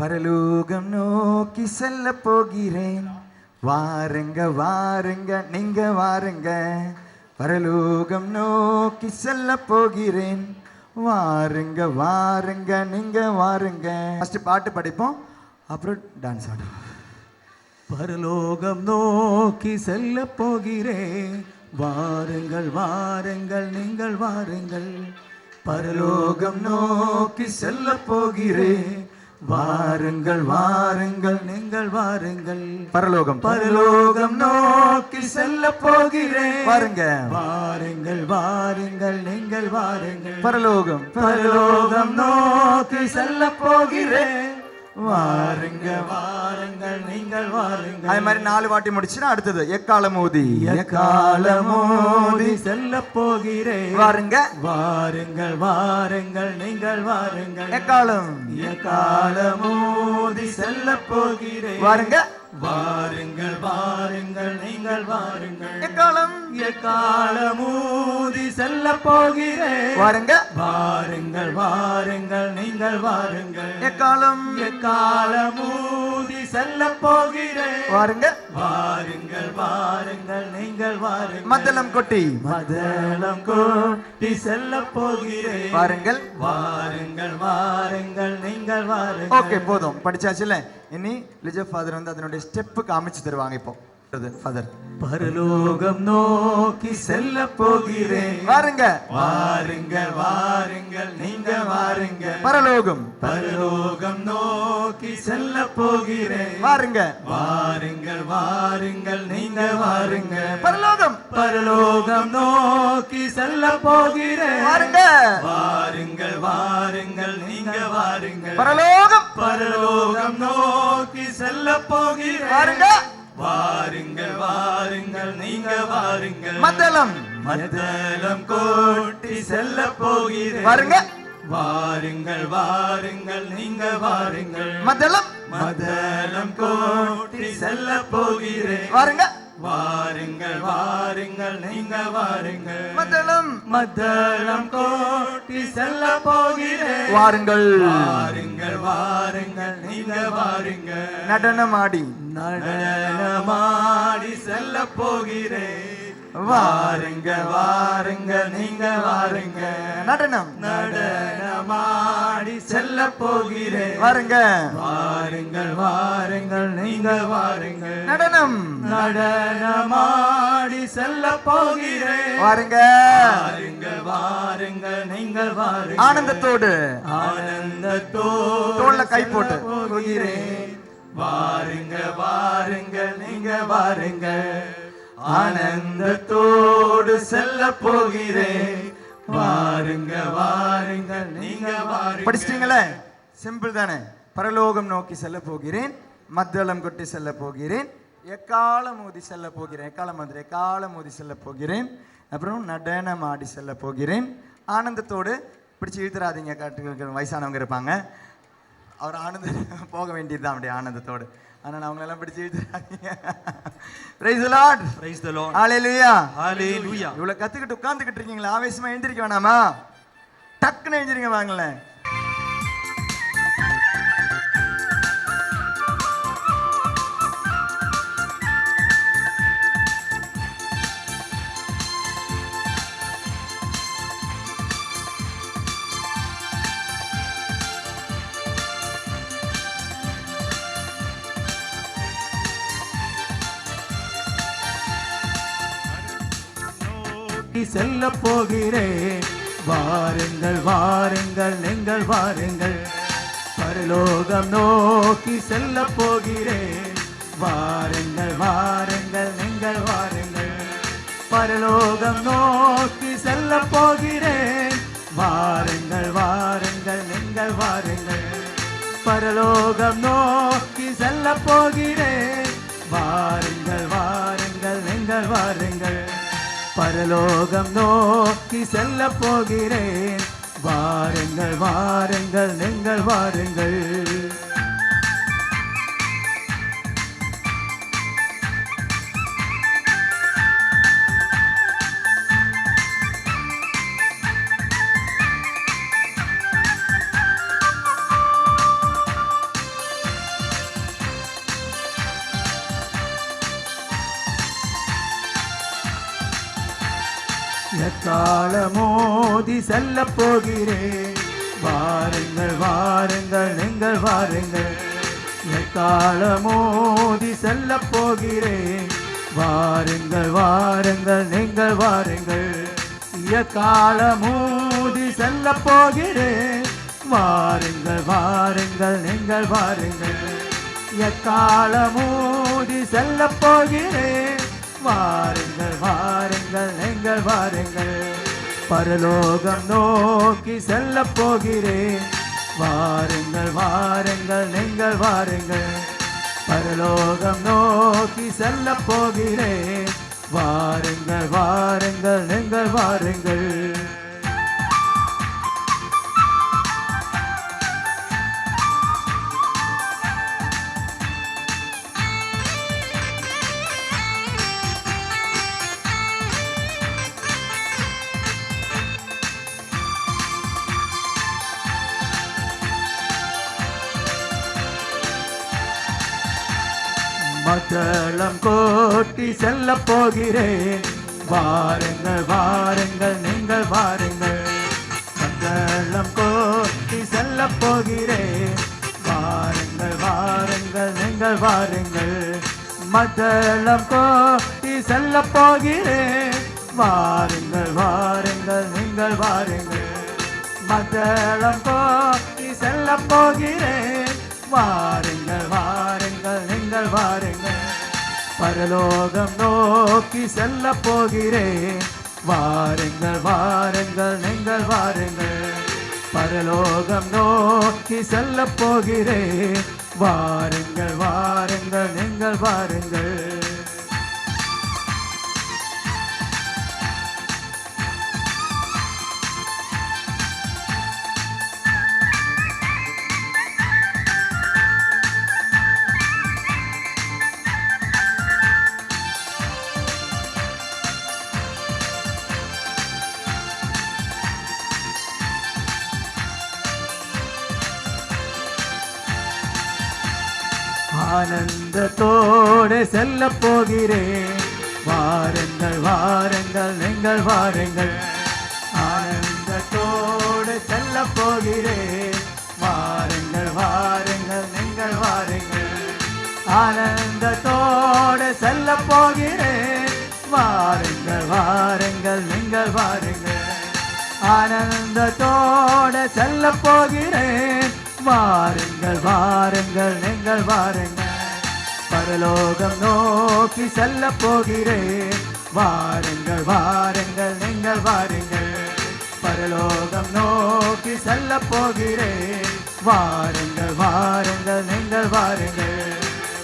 பரலோகம் நோக்கி செல்ல போகிறேன். வாருங்க வாருங்க நீங்க வாருங்க. பரலோகம் நோக்கி செல்ல போகிறேன். வாருங்க வாருங்க நீங்க வாருங்க. ஃபஸ்ட்டு பாட்டு படிப்போம். அப்புறம் டான்ஸ் ஆடுவோம். பரலோகம் நோக்கி செல்ல போகிறேன். வாருங்கள் வாருங்கள் நீங்கள் வாருங்கள். பரலோகம் நோக்கி செல்ல போகிறேன். வாருங்கள் வாருங்கள் நீங்கள் வாருங்கள். பரலோகம். பரலோகம் நோக்கி செல்ல போகிறேன். வாருங்க வாருங்கள் வாருங்கள் நீங்கள் வாருங்கள். பரலோகம். பரலோகம் நோக்கி செல்ல போகிறேன். வாருங்க வாருங்கள் நீங்கள் வாருங்கள். அதே மாதிரி நாலு வாட்டி முடிச்சுன்னா அடுத்தது எக்காலம் ஊதி காலமோதி செல்ல போகிறேன் வாருங்க. வாருங்கள் வாருங்கள் நீங்கள் வாருங்கள். எக்காலம்? காலமோதி செல்ல போகிறேன் வாருங்க. வாருங்கள் வாருங்கள் நீங்கள் வாருங்கள். எக்காலம்? காலமூதி செல்ல போகிறேன். வாருங்க. வாருங்கள் வாருங்கள் நீங்கள் வாருங்கள். எக்காலம்? காலமூதி செல்ல போகிறேன். வாருங்க. வாருங்கள் வாருங்கள் மத்தளம் கொட்டி. மதளம் கோட்டி செல்ல போகிறேன். வாருங்கள். வாருங்கள் வாருங்கள் நீங்கள் வாருங்கள் ஓகே போதும். படிச்சாச்சுல இனி லிஜோ ஃபாதர் வந்து அதனுடைய ஸ்டெப்பு காமிச்சு தருவாங்க இப்போ. பரலோகம் நோக்கி செல்ல போகிறேன். வாருங்க. வாருங்கள் வாருங்கள் நீங்க வாருங்க பரலோகம். பரலோகம் நோக்கி செல்ல போகிறேன். வாருங்க. வாருங்கள் வாருங்கள் நீங்க வாருங்க பரலோகம். பரலோகம் நோக்கி செல்ல போகிறேன். வாருங்க. வாருங்கள் வாருங்கள் நீங்க வாருங்கள். பரலோகம். பரலோகம் நோக்கி செல்ல போகிறேன். வாருங்க. வாருங்கள் வாருங்கள் நீங்க வாருங்கள். மத்தளம். மத்தளம் கோட்டி செல்ல போகிறேன். வாருங்க வாருங்கள் வாருங்கள் நீங்க வாருங்கள். மத்தளம். மதளம் கோட்டி செல்ல போகிறேன். வாருங்க வாருங்கள் வாருங்கள் நீங்க வாருங்கள். மத்தளம். மதளம் கோட்டி செல்ல போகிறேன். வாருங்கள் வாருங்கள். வாருங்கள் நீங்க வாருங்கள். நடனமாடி. நடனமாடி செல்ல போகிறேன். வாருங்க வாருங்க நீங்க வாருங்க நடனம். நடனமாடி செல்ல போகிறேன். வாருங்க வாருங்கள் வாருங்கள் நீங்க வாருங்கள். நடனம். நடனமாடி செல்ல போகிறேன். வாருங்க வாருங்கள் வாருங்கள் நீங்கள் வாருங்கள். ஆனந்தத்தோடு. ஆனந்தத்தோடு கை போட்டு. போகிறேன் வாருங்க வாருங்க நீங்க வாருங்க ஆனந்தத்தோடு செல்ல போகிறேன் வாருங்க வாருங்க நீங்க வாருங்க படிச்சிட்டீங்களே? சிம்பிள் தானே. பரலோகம் நோக்கி செல்ல போகிறேன் மத்தளம் கொட்டி செல்ல போகிறேன் எக்காலம் ஊதி செல்ல போகிறேன். எக்காலம் மாதிரி? எக்காலம் ஊதி செல்ல போகிறேன். அப்புறம் நடனம் ஆடி செல்ல போகிறேன். ஆனந்தத்தோடு பிடிச்சி இழுத்துறாதீங்க காட்டு வயசானவங்க இருப்பாங்க. அவர் ஆனந்த போக வேண்டியது தான் அப்படியே ஆனந்தத்தோடு. ஆனால் அவங்களெல்லாம் பிடிச்சி இழுத்துறாதீங்க. Praise lord Praise the Lord. ஹalleluya Hallelujah. இவ்வளோ கற்றுக்கிட்டு உட்காந்துக்கிட்டு இருக்கீங்களா ஆவேசமாக எழுந்திரிக்க வேணாமா? டக்குன்னு எழுந்திரிங்க வாங்களேன். நோக்கி செல்ல போகிறேன். வாருங்கள் வாருங்கள் நீங்கள் வாருங்கள். பரலோகம் நோக்கி செல்ல போகிறேன். வாருங்கள் வாருங்கள் நீங்கள் வாருங்கள். பரலோகம் நோக்கி செல்ல போகிறேன். வாருங்கள் வாருங்கள் நீங்கள் வாருங்கள். பரலோகம் நோக்கி செல்ல போகிறேன். வாருங்கள் வாருங்கள் நீங்கள் வாருங்கள். பரலோகம் நோக்கி செல்ல போகிறேன். வாருங்கள் வாருங்கள் நீங்கள் வாருங்கள். எக்கால மோதி செல்ல போகிறேன். வாருங்கள் வாருங்கள் நீங்கள் வாருங்கள். எக்கால மோதி செல்ல போகிறேன். வாருங்கள் வாருங்கள் நீங்கள் வாருங்கள். எக்கால மோதி செல்ல போகிறேன். வாருங்கள் வாருங்கள் நீங்கள் வாருங்கள். எக்கால மூடி செல்ல போகிறேன். வாருங்கள் வாருங்கள் நீங்கள் வாருங்கள். பரலோகம் நோக்கி செல்ல போகிறேன். வாருங்கள் வாருங்கள் நீங்கள் வாருங்கள். பரலோகம் நோக்கி செல்ல போகிறேன். வாருங்கள் வாருங்கள் நீங்கள் வாருங்கள். மத்தளம் கோட்டி செல்ல போகிறேன். வாருங்கள் வாருங்கள் நீங்கள் வாருங்கள். மத்தளம் கோட்டி செல்ல போகிறேன். வாருங்கள் வாருங்கள் நீங்கள் வாருங்கள். மத்தளம் கோட்டி செல்ல போகிறேன். வாருங்கள் வாருங்கள் நீங்கள் வாருங்கள். மத்தளம் கோட்டி செல்ல போகிறேன். வாருங்கள் வாருங்கள் பரலோகம் நோக்கி செல்ல போகிறேன். வாருங்கள் வாருங்கள் நீங்கள் வாருங்கள் பரலோகம் நோக்கி செல்ல போகிறேன். வாருங்கள் வாருங்கள் நீங்கள் வாருங்கள். ஆனந்தத்தோடு செல்ல போகிறேன். வாருங்கள் வாருங்கள் நீங்கள் வாருங்கள். ஆனந்தத்தோடு செல்ல போகிறேன். வாருங்கள் வாருங்கள் நீங்கள் வாருங்கள். ஆனந்தத்தோடு செல்ல போகிறேன். வாருங்கள் வாருங்கள் நீங்கள் வாருங்கள். ஆனந்தத்தோடு செல்ல போகிறேன். வாருங்கள் வாருங்கள் நீங்கள் வாருங்கள். பரலோகம் நோக்கி செல்ல போகிறேன். வாருங்கள் வாருங்கள் நீங்கள் வாருங்கள். பரலோகம் நோக்கி செல்ல போகிறேன். வாருங்கள் வாருங்கள் நீங்கள் வாருங்கள்.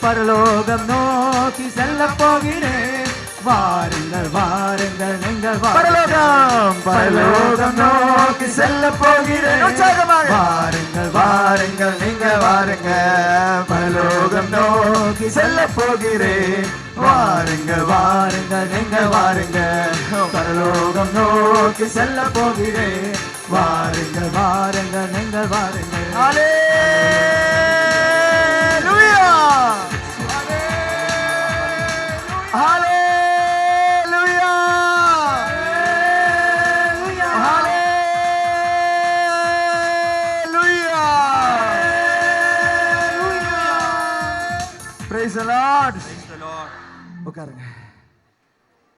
பரலோகம் நோக்கி செல்ல போகிறேன். வாருங்கள் வாருங்கள் நீங்கள் பரலோகம் பரலோகம் நோக்கி செல்ல போகிறேன். வாருங்கள் வாருங்கள் நீங்க வாருங்க பரலோகம் நோக்கி செல்ல போகிறேன். வாருங்கள் வாருங்கள் நீங்க வாருங்க பரலோகம் நோக்கி செல்ல போகிறேன். வாருங்கள் வாருங்கள் நீங்கள் வாருங்கள். ஹalleluya. Lord உட்காருங்க